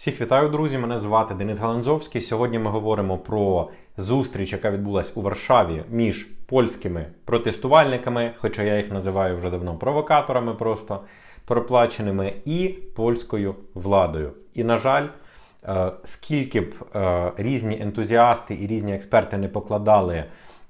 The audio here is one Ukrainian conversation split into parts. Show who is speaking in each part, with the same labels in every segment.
Speaker 1: Всіх вітаю, друзі! Мене звати Денис Галанзовський. Сьогодні ми говоримо про зустріч, яка відбулась у Варшаві між польськими протестувальниками, хоча я їх називаю вже давно провокаторами, просто проплаченими, і польською владою. І, на жаль, е, скільки б е, різні ентузіасти і різні експерти не покладали.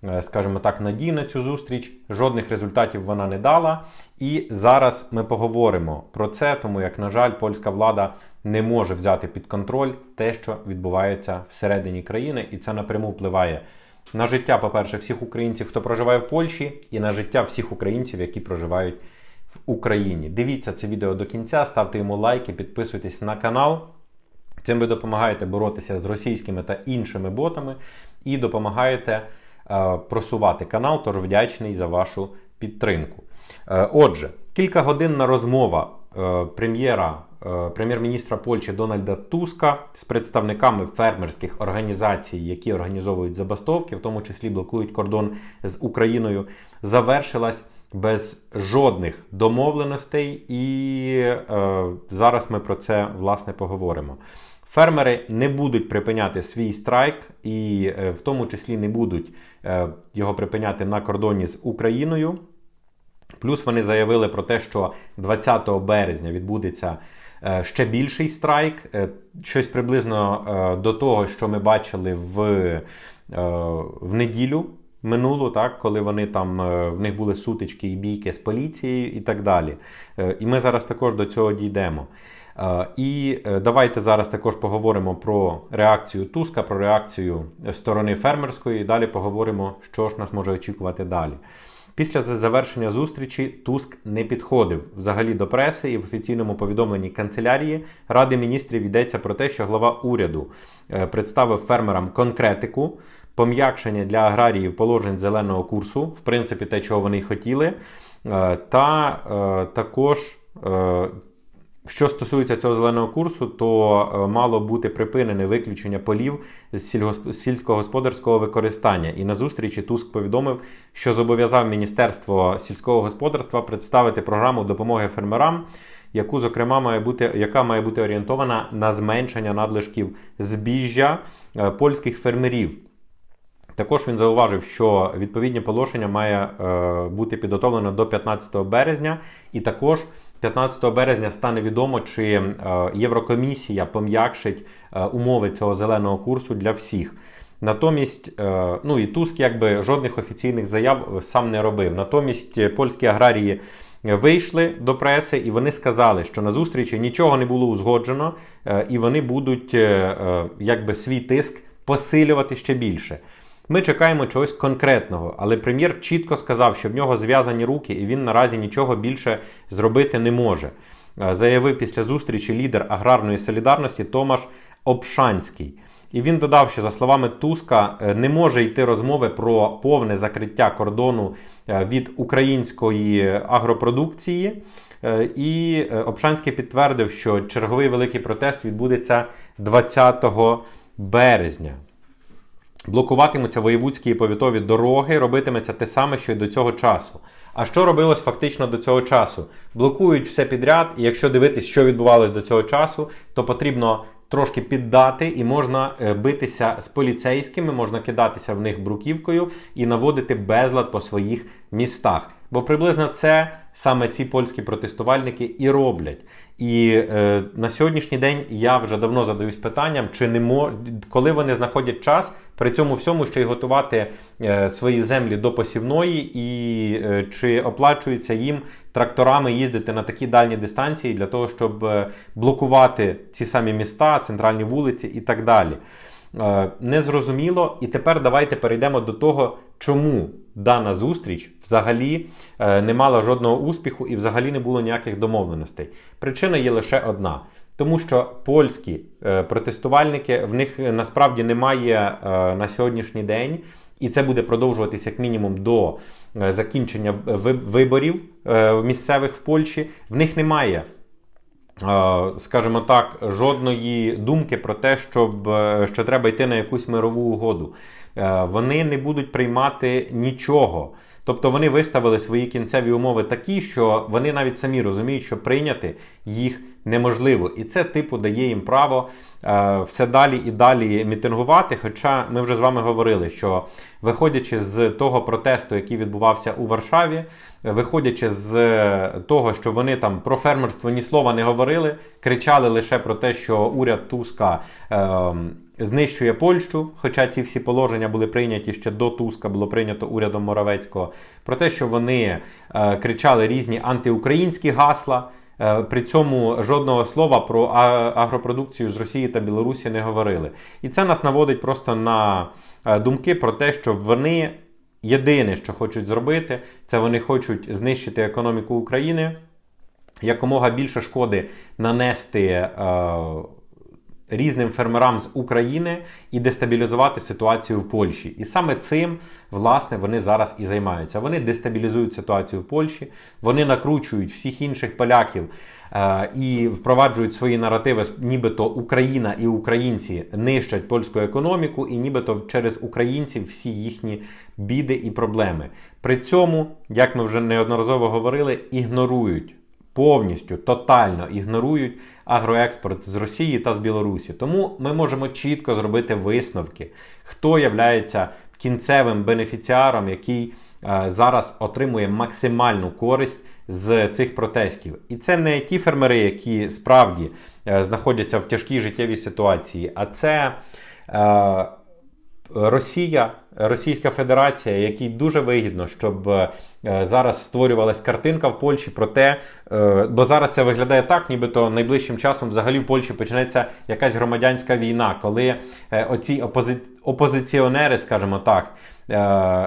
Speaker 1: Е, Скажімо так, надій на цю зустріч, жодних результатів вона не дала. І зараз ми поговоримо про це, тому як, на жаль, польська влада не може взяти під контроль те, що відбувається всередині країни, і це напряму впливає на життя, по-перше, всіх українців, хто проживає в Польщі, і на життя всіх українців, які проживають в Україні. Дивіться це відео до кінця, ставте йому лайки, підписуйтесь на канал. Цим ви допомагаєте боротися з російськими та іншими ботами і допомагаєте просувати канал, тож вдячний за вашу підтримку. Е, отже, кількагодинна розмова е, прем'єра, е, прем'єр-міністра Польщі Дональда Туска з представниками фермерських організацій, які організовують забастовки, в тому числі блокують кордон з Україною, завершилась без жодних домовленостей, і е, зараз ми про це власне поговоримо. Фермери не будуть припиняти свій страйк, і е, в тому числі не будуть е, його припиняти на кордоні з Україною. Плюс вони заявили про те, що 20 березня відбудеться е, ще більший страйк, щось приблизно до того, що ми бачили в, в неділю минулу, так, коли вони там е, в них були сутички і бійки з поліцією і так далі. Е, І ми зараз також до цього дійдемо. Е, І давайте зараз також поговоримо про реакцію Туска, про реакцію сторони фермерської. І далі поговоримо, що ж нас може очікувати далі. Після завершення зустрічі Туск не підходив взагалі до преси і в офіційному повідомленні канцелярії Ради міністрів йдеться про те, що глава уряду представив фермерам конкретику, пом'якшення для аграріїв положень зеленого курсу, в принципі, те, чого вони хотіли, е, та е, також. е, що стосується цього зеленого курсу, то мало бути припинене виключення полів з сільськогосподарського використання. І на зустрічі Туск повідомив, що зобов'язав Міністерство сільського господарства представити програму допомоги фермерам, яку, зокрема, має бути, яка має бути орієнтована на зменшення надлишків збіжжя польських фермерів. Також він зауважив, що відповідні положення має е, бути підготовлено до 15 березня, і також 15 березня стане відомо, чи е, Єврокомісія пом'якшить е, умови цього зеленого курсу для всіх. Натомість, е, ну і Туск якби жодних офіційних заяв сам не робив. Натомість е, польські аграрії вийшли до преси і вони сказали, що на зустрічі нічого не було узгоджено, е, і вони будуть е, е, якби свій тиск посилювати ще більше. Ми чекаємо чогось конкретного, але прем'єр чітко сказав, що в нього зв'язані руки, і він наразі нічого більше зробити не може. Е, Заявив після зустрічі лідер аграрної солідарності Томаш Обшанський. І він додав, що за словами Туска е, не може йти розмови про повне закриття кордону е, від української агропродукції. І Обшанський підтвердив, що черговий великий протест відбудеться 20 березня. Блокуватимуться воєвудські і повітові дороги, робитиметься те саме, що й до цього часу. А що робилось фактично до цього часу? Блокують все підряд, і якщо дивитись, що відбувалось до цього часу, то потрібно трошки піддати і можна е, битися з поліцейськими, можна кидатися в них бруківкою і наводити безлад по своїх містах. Бо приблизно це саме ці польські протестувальники і роблять. І е, на сьогоднішній день я вже давно задаюсь питанням, чи не мо... коли вони знаходять час при цьому всьому ще й готувати е, свої землі до посівної, і е, чи оплачується їм тракторами їздити на такі дальні дистанції для того, щоб е, блокувати ці самі міста, центральні вулиці і так далі. Е, Незрозуміло. І тепер давайте перейдемо до того, чому дана зустріч взагалі е, не мала жодного успіху і взагалі не було ніяких домовленостей. Причина є лише одна. Тому що польські е, протестувальники в них насправді немає е, на сьогоднішній день, і це буде продовжуватися як мінімум до закінчення виборів місцевих в Польщі. В них немає скажімо так, жодної думки про те, щоб, е, що треба йти на якусь мирову угоду. Е, Вони не будуть приймати нічого. Тобто вони виставили свої кінцеві умови такі, що вони навіть самі розуміють, що прийняти їх неможливо. І це, типу, дає їм право е, все далі і далі мітингувати. Хоча ми вже з вами говорили, що виходячи з того протесту, який відбувався у Варшаві, виходячи з того, що вони там про фермерство ні слова не говорили, кричали лише про те, що уряд Туска. Е, Знищує Польщу, хоча ці всі положення були прийняті ще до Туска, було прийнято урядом Моравецького, про те, що вони е, кричали різні антиукраїнські гасла. Е, При цьому жодного слова про агропродукцію з Росії та Білорусі не говорили. І це нас наводить просто на е, думки про те, що вони єдине, що хочуть зробити, це вони хочуть знищити економіку України, якомога більше шкоди нанести. Різним фермерам з України і дестабілізувати ситуацію в Польщі. І саме цим, власне, вони зараз і займаються. Вони дестабілізують ситуацію в Польщі, вони накручують всіх інших поляків е, і впроваджують свої наративи, нібито Україна і українці нищать польську економіку, і нібито через українців всі їхні біди і проблеми. При цьому, як ми вже неодноразово говорили, ігнорують повністю тотально ігнорують агроекспорт з Росії та з Білорусі. Тому ми можемо чітко зробити висновки, хто являється кінцевим бенефіціаром, який е, зараз отримує максимальну користь з цих протестів. І це не ті фермери, які справді е, знаходяться в тяжкій життєвій ситуації, а це. Е, Росія, Російська Федерація, якій дуже вигідно, щоб е, зараз створювалась картинка в Польщі про те, е, бо зараз це виглядає так, нібито найближчим часом взагалі в Польщі почнеться якась громадянська війна, коли е, оці опози... опозиціонери, скажімо так, е,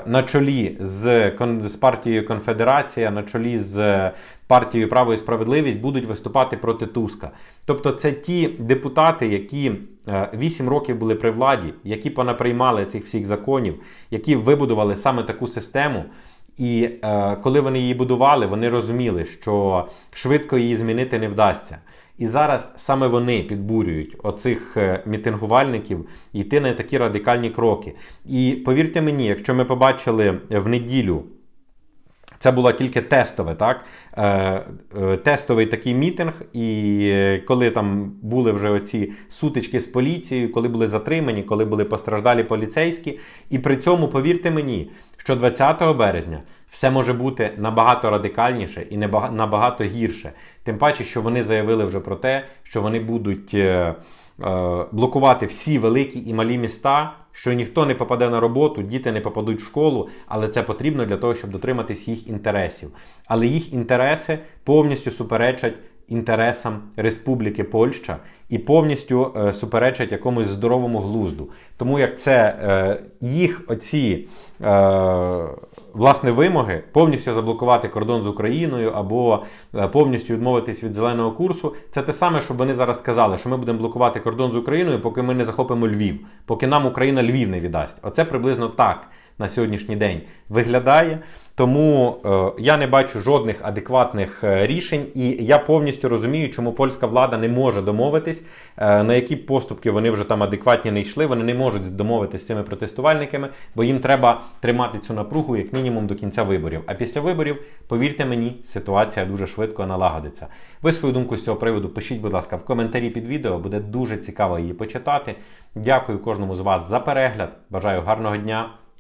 Speaker 1: на чолі з, з партією Конфедерація, на чолі з партією Право і справедливість будуть виступати проти Туска. Тобто, це ті депутати, які 8 років були при владі, які понаприймали цих всіх законів, які вибудували саме таку систему. І е, коли вони її будували, вони розуміли, що швидко її змінити не вдасться. І зараз саме вони підбурюють оцих е, мітингувальників йти на такі радикальні кроки. І повірте мені, якщо ми побачили в неділю. Це було тільки тестове, так? Е, е, тестовий такий мітинг, і е, коли там були вже оці сутички з поліцією, коли були затримані, коли були постраждалі поліцейські. І при цьому, повірте мені, що 20 березня все може бути набагато радикальніше і набага- набагато гірше. Тим паче, що вони заявили вже про те, що вони будуть. Е, блокувати всі великі і малі міста, що ніхто не попаде на роботу, діти не попадуть в школу, але це потрібно для того, щоб дотриматись їх інтересів. Але їх інтереси повністю суперечать інтересам Республіки Польща і повністю е, суперечать якомусь здоровому глузду. Тому як це е, їх оці. Е, Власне, вимоги повністю заблокувати кордон з Україною або е, повністю відмовитись від зеленого курсу. Це те саме, що вони зараз сказали, що ми будемо блокувати кордон з Україною, поки ми не захопимо Львів, поки нам Україна Львів не віддасть. Оце приблизно так на сьогоднішній день виглядає. Тому е, я не бачу жодних адекватних е, рішень, і я повністю розумію, чому польська влада не може домовитись, е, на які поступки вони вже там адекватні не йшли. Вони не можуть домовитись з цими протестувальниками, бо їм треба тримати цю напругу як мінімум до кінця виборів. А після виборів, повірте мені, ситуація дуже швидко налагодиться. Ви свою думку з цього приводу пишіть, будь ласка, в коментарі під відео. Буде дуже цікаво її почитати. Дякую кожному з вас за перегляд. Бажаю гарного дня